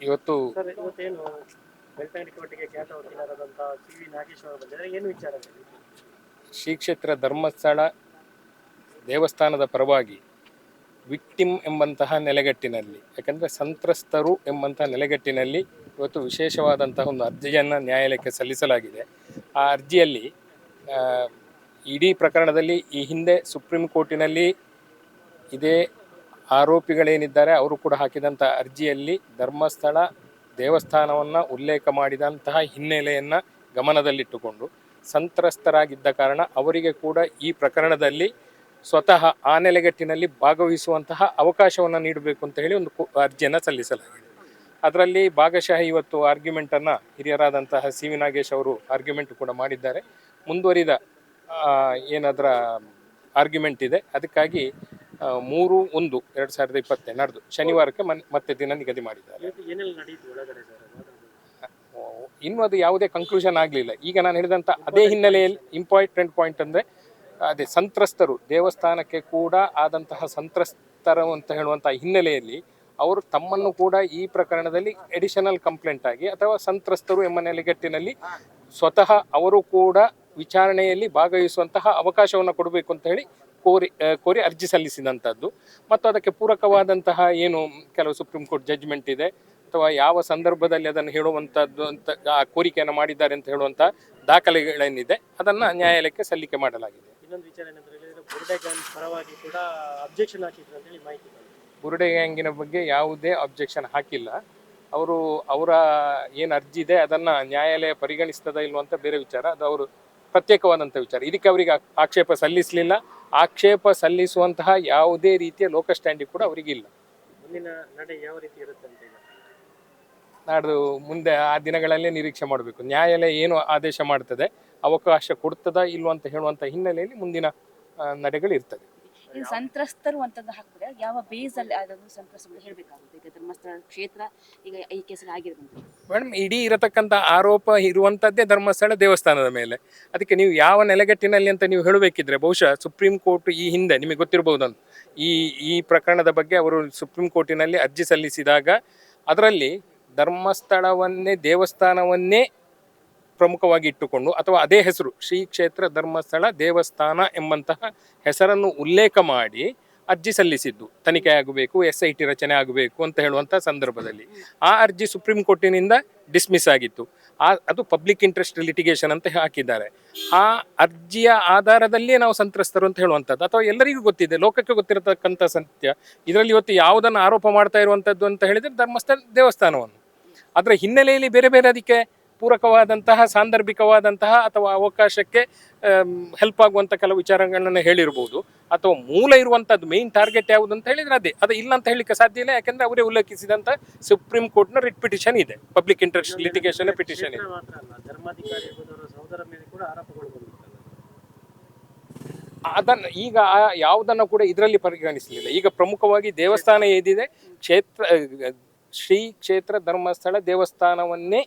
ಇವತ್ತು ಸರ್ ಇವತ್ತೇನು ಬೆಳ್ತಂಗಡಿ ಕೋಟೆಗೆ ಖ್ಯಾತ ವಕೀಲರಾದಂಥ ಸಿ ವಿ ನಾಗೇಶ್ ಅವರು ಬಂದಿದ್ದಾರೆ ಏನು ವಿಚಾರ? ಶ್ರೀ ಕ್ಷೇತ್ರ ಧರ್ಮಸ್ಥಳ ದೇವಸ್ಥಾನದ ಪರವಾಗಿ ವಿಕ್ಟಿಮ್ ಎಂಬಂತಹ ನೆಲೆಗಟ್ಟಿನಲ್ಲಿ. ಯಾಕಂದರೆ ಸಂತ್ರಸ್ತರು ಎಂಬಂತಹ ನೆಲೆಗಟ್ಟಿನಲ್ಲಿ ಇವತ್ತು ವಿಶೇಷವಾದಂತಹ ಒಂದು ಅರ್ಜಿಯನ್ನು ನ್ಯಾಯಾಲಯಕ್ಕೆ ಸಲ್ಲಿಸಲಾಗಿದೆ. ಆ ಅರ್ಜಿಯಲ್ಲಿ ಇಡೀ ಪ್ರಕರಣದಲ್ಲಿ ಈ ಹಿಂದೆ ಸುಪ್ರೀಂ ಕೋರ್ಟಿನಲ್ಲಿ ಇದೇ ಆರೋಪಿಗಳೇನಿದ್ದಾರೆ, ಅವರು ಕೂಡ ಹಾಕಿದಂಥ ಅರ್ಜಿಯಲ್ಲಿ ಧರ್ಮಸ್ಥಳ ದೇವಸ್ಥಾನವನ್ನು ಉಲ್ಲೇಖ ಮಾಡಿದಂತಹ ಹಿನ್ನೆಲೆಯನ್ನು ಗಮನದಲ್ಲಿಟ್ಟುಕೊಂಡು, ಸಂತ್ರಸ್ತರಾಗಿದ್ದ ಕಾರಣ ಅವರಿಗೆ ಕೂಡ ಈ ಪ್ರಕರಣದಲ್ಲಿ ಸ್ವತಃ ಆ ನೆಲೆಗಟ್ಟಿನಲ್ಲಿ ಭಾಗವಹಿಸುವಂತಹ ಅವಕಾಶವನ್ನು ನೀಡಬೇಕು ಅಂತ ಹೇಳಿ ಒಂದು ಅರ್ಜಿಯನ್ನು ಸಲ್ಲಿಸಲಾಗಿದೆ. ಅದರಲ್ಲಿ ಭಾಗಶಃ ಇವತ್ತು ಆರ್ಗ್ಯುಮೆಂಟನ್ನು ಹಿರಿಯರಾದಂತಹ ಸಿ ವಿ ನಾಗೇಶ್ ಅವರು ಆರ್ಗ್ಯುಮೆಂಟ್ ಕೂಡ ಮಾಡಿದ್ದಾರೆ. ಮುಂದುವರಿದ ಏನಾದರ ಆರ್ಗ್ಯುಮೆಂಟ್ ಇದೆ. ಅದಕ್ಕಾಗಿ ಮೂರು ಒಂದು ಎರಡು ಸಾವಿರದ ಇಪ್ಪತ್ತೆ ನಡೆದು ಶನಿವಾರಕ್ಕೆ ಮನ್ ಮತ್ತೆ ದಿನ ನಿಗದಿ ಮಾಡಿದ್ದಾರೆ? ಇನ್ನೂ ಅದು ಯಾವುದೇ ಕನ್ಕ್ಲೂಷನ್ ಆಗಲಿಲ್ಲ. ಈಗ ನಾನು ಹೇಳಿದಂಥ ಅದೇ ಹಿನ್ನೆಲೆಯಲ್ಲಿ ಇಂಪಾರ್ಟೆಂಟ್ ಪಾಯಿಂಟ್ ಅಂದರೆ ಅದೇ ಸಂತ್ರಸ್ತರು, ದೇವಸ್ಥಾನಕ್ಕೆ ಕೂಡ ಆದಂತಹ ಸಂತ್ರಸ್ತರು ಅಂತ ಹೇಳುವಂಥ ಹಿನ್ನೆಲೆಯಲ್ಲಿ ಅವರು ತಮ್ಮನ್ನು ಕೂಡ ಈ ಪ್ರಕರಣದಲ್ಲಿ ಎಡಿಷನಲ್ ಕಂಪ್ಲೇಂಟ್ ಆಗಿ ಅಥವಾ ಸಂತ್ರಸ್ತರು ಎಂಬ ನೆಲೆಗಟ್ಟಿನಲ್ಲಿ ಸ್ವತಃ ಅವರು ಕೂಡ ವಿಚಾರಣೆಯಲ್ಲಿ ಭಾಗವಹಿಸುವಂತಹ ಅವಕಾಶವನ್ನು ಕೊಡಬೇಕು ಅಂತ ಹೇಳಿ ಕೋರಿ ಕೋರಿ ಅರ್ಜಿ ಸಲ್ಲಿಸಿದಂಥದ್ದು ಮತ್ತು ಅದಕ್ಕೆ ಪೂರಕವಾದಂತಹ ಏನು ಕೆಲವು ಸುಪ್ರೀಂ ಕೋರ್ಟ್ ಜಜ್ಮೆಂಟ್ ಇದೆ ಅಥವಾ ಯಾವ ಸಂದರ್ಭದಲ್ಲಿ ಅದನ್ನು ಹೇಳುವಂಥದ್ದು ಅಂತ, ಆ ಕೋರಿಕೆಯನ್ನು ಮಾಡಿದ್ದಾರೆ ಅಂತ ಹೇಳುವಂಥ ದಾಖಲೆಗಳೇನಿದೆ, ಅದನ್ನು ನ್ಯಾಯಾಲಯಕ್ಕೆ ಸಲ್ಲಿಕೆ ಮಾಡಲಾಗಿದೆ. ಇನ್ನೊಂದು ವಿಚಾರ ಏನಂದ್ರೆ ಹೇಳಿದ್ರೆ ಬುರ್ಡೆ ಗ್ಯಾಂಗ್ ಪರವಾಗಿ ಕೂಡ ಅಬ್ಜೆಕ್ಷನ್ ಹಾಕಿದ್ರು ಅಂತೇಳಿ ಮಾಹಿತಿ. ಬುರುಡೆ ಗ್ಯಾಂಗಿನ ಬಗ್ಗೆ ಯಾವುದೇ ಅಬ್ಜೆಕ್ಷನ್ ಹಾಕಿಲ್ಲ. ಅವರು ಅವರ ಏನು ಅರ್ಜಿ ಇದೆ ಅದನ್ನ ನ್ಯಾಯಾಲಯ ಪರಿಗಣಿಸ್ತದ ಇಲ್ವಂತ ಬೇರೆ ವಿಚಾರ. ಅದು ಅವರು ಪ್ರತ್ಯೇಕವಾದಂಥ ವಿಚಾರ. ಇದಕ್ಕೆ ಅವರಿಗೆ ಆಕ್ಷೇಪ ಸಲ್ಲಿಸಲಿಲ್ಲ. ಆಕ್ಷೇಪ ಸಲ್ಲಿಸುವಂತಹ ಯಾವುದೇ ರೀತಿಯ ಲೋಕ ಸ್ಟ್ಯಾಂಡಿಂಗ್ ಕೂಡ ಅವರಿಗಿಲ್ಲ ಮುಂದಿನ ನಡೆ ಯಾವ ರೀತಿ ಇರುತ್ತೆ ಅಂತ ಈಗ ನಾಡ್ದು ಮುಂದೆ ಆ ದಿನಗಳಲ್ಲೇ ನಿರೀಕ್ಷೆ ಮಾಡಬೇಕು. ನ್ಯಾಯಾಲಯ ಏನು ಆದೇಶ ಮಾಡ್ತದೆ ಅವಕಾಶ ಕೊಡ್ತದ ಇಲ್ವಂತ ಅಂತ ಹೇಳುವಂಥ ಹಿನ್ನೆಲೆಯಲ್ಲಿ ಮುಂದಿನ ನಡೆಗಳು ಇರ್ತದೆ ಸಂತ್ರಸ್ತರು ಅಂತಂದು ಹಾಕಿದ್ರೆ ಯಾವ ಬೇಸ್ ಅಲ್ಲಿ ಅದನ್ನು ಸಂತ್ರಸ್ತರು ಹೇಳಬೇಕಾಗುತ್ತೆ? ಈಗ ಧರ್ಮಸ್ಥಳ ಕ್ಷೇತ್ರ ಈಗ ಈ ಕೇಸಲ್ಲಿ ಮೇಡಮ್ ಇಡೀ ಇರತಕ್ಕಂಥ ಆರೋಪ ಇರುವಂಥದ್ದೇ ಧರ್ಮಸ್ಥಳ ದೇವಸ್ಥಾನದ ಮೇಲೆ. ಅದಕ್ಕೆ ನೀವು ಯಾವ ನೆಲೆಗಟ್ಟಿನಲ್ಲಿ ಅಂತ ನೀವು ಹೇಳಬೇಕಿದ್ರೆ ಬಹುಶಃ ಸುಪ್ರೀಂ ಕೋರ್ಟ್ ಈ ಹಿಂದೆ ನಿಮಗೆ ಗೊತ್ತಿರಬಹುದಂತ ಈ ಈ ಪ್ರಕರಣದ ಬಗ್ಗೆ ಅವರು ಸುಪ್ರೀಂ ಕೋರ್ಟಿನಲ್ಲಿ ಅರ್ಜಿ ಸಲ್ಲಿಸಿದಾಗ ಅದರಲ್ಲಿ ಧರ್ಮಸ್ಥಳವನ್ನೇ ದೇವಸ್ಥಾನವನ್ನೇ ಪ್ರಮುಖವಾಗಿ ಇಟ್ಟುಕೊಂಡು ಅಥವಾ ಅದೇ ಹೆಸರು ಶ್ರೀ ಕ್ಷೇತ್ರ ಧರ್ಮಸ್ಥಳ ದೇವಸ್ಥಾನ ಎಂಬಂತಹ ಹೆಸರನ್ನು ಉಲ್ಲೇಖ ಮಾಡಿ ಅರ್ಜಿ ಸಲ್ಲಿಸಿದ್ದು. ತನಿಖೆ ಆಗಬೇಕು ಎಸ್ ಐ ಟಿ ರಚನೆ ಆಗಬೇಕು ಅಂತ ಹೇಳುವಂಥ ಸಂದರ್ಭದಲ್ಲಿ. ಆ ಅರ್ಜಿ ಸುಪ್ರೀಂ ಕೋರ್ಟಿನಿಂದ ಡಿಸ್ಮಿಸ್ ಆಗಿತ್ತು. ಆ, ಅದು ಪಬ್ಲಿಕ್ ಇಂಟ್ರೆಸ್ಟ್ ಲಿಟಿಗೇಷನ್ ಅಂತ ಹಾಕಿದ್ದಾರೆ. ಆ ಅರ್ಜಿಯ ಆಧಾರದಲ್ಲಿಯೇ ನಾವು ಸಂತ್ರಸ್ತರು ಅಂತ ಹೇಳುವಂಥದ್ದು. ಅಥವಾ ಎಲ್ಲರಿಗೂ ಗೊತ್ತಿದೆ, ಲೋಕಕ್ಕೆ ಗೊತ್ತಿರತಕ್ಕಂಥ ಸತ್ಯ. ಇದರಲ್ಲಿ ಇವತ್ತು ಯಾವುದನ್ನು ಆರೋಪ ಮಾಡ್ತಾ ಇರುವಂಥದ್ದು ಅಂತ ಹೇಳಿದರೆ ಧರ್ಮಸ್ಥಳ ದೇವಸ್ಥಾನವನ್ನು. ಅದರ ಹಿನ್ನೆಲೆಯಲ್ಲಿ ಬೇರೆ ಬೇರೆ ಅದಕ್ಕೆ ಪೂರಕವಾದಂತಹ, ಸಾಂದರ್ಭಿಕವಾದಂತಹ ಅಥವಾ ಅವಕಾಶಕ್ಕೆ ಹೆಲ್ಪ್ ಆಗುವಂಥ ಕೆಲವು ವಿಚಾರಗಳನ್ನ ಹೇಳಿರ್ಬೋದು. ಅಥವಾ ಮೂಲ ಇರುವಂಥದ್ದು ಮೇನ್ ಟಾರ್ಗೆಟ್ ಯಾವುದು ಅಂತ ಹೇಳಿದ್ರೆ ಅದೇ. ಅದು ಇಲ್ಲ ಅಂತ ಹೇಳಲಿಕ್ಕೆ ಸಾಧ್ಯ ಇಲ್ಲ, ಯಾಕಂದ್ರೆ ಅವರೇ ಉಲ್ಲೇಖಿಸಿದಂಥ ಸುಪ್ರೀಂ ಕೋರ್ಟ್ನ ರಿಟ್ ಪಿಟಿಷನ್ ಇದೆ. ಪಬ್ಲಿಕ್ ಇಂಟ್ರೆಸ್ಟ್ ಲಿಟಿಗೇಷನ್ ಪಿಟಿಷನ್ ಇದೆ. ಅದನ್ನು ಈಗ ಯಾವುದನ್ನು ಕೂಡ ಇದರಲ್ಲಿ ಪರಿಗಣಿಸಲಿಲ್ಲ. ಈಗ ಪ್ರಮುಖವಾಗಿ ದೇವಸ್ಥಾನ ಏನಿದೆ, ಕ್ಷೇತ್ರ, ಶ್ರೀ ಕ್ಷೇತ್ರ ಧರ್ಮಸ್ಥಳ ದೇವಸ್ಥಾನವನ್ನೇ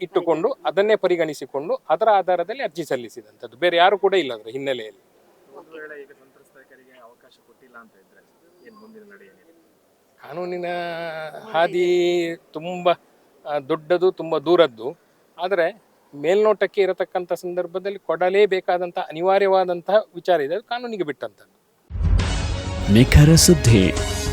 ಇಟ್ಟುಕೊಂಡು ಅದನ್ನೇ ಪರಿಗಣಿಸಿಕೊಂಡು ಅದರ ಆಧಾರದಲ್ಲಿ ಅರ್ಜಿ ಸಲ್ಲಿಸಿದಂಥದ್ದು. ಬೇರೆ ಯಾರು ಕೂಡ ಇಲ್ಲ ಅದರ ಹಿನ್ನೆಲೆಯಲ್ಲಿ. ಒಂದು ವೇಳೆ ಈಗ ಸಂತ್ರಸ್ತರಿಗೆ ಅವಕಾಶ ಕೊಟ್ಟಿಲ್ಲ ಅಂತ ಇದ್ರೆ ಏನು ಮುಂದಿನ ನಡೆ ಕಾನೂನಿನ ಹಾದಿ ತುಂಬ ದೊಡ್ಡದು ತುಂಬ ದೂರದ್ದು. ಆದರೆ ಮೇಲ್ನೋಟಕ್ಕೆ ಇರತಕ್ಕಂಥ ಸಂದರ್ಭದಲ್ಲಿ ಕೊಡಲೇಬೇಕಾದಂಥ ಅನಿವಾರ್ಯವಾದಂತಹ ವಿಚಾರ ಇದೆ. ಅದು ಕಾನೂನಿಗೆ ಬಿಟ್ಟಂಥದ್ದು. ನಿಖರ ಸುದ್ದಿ.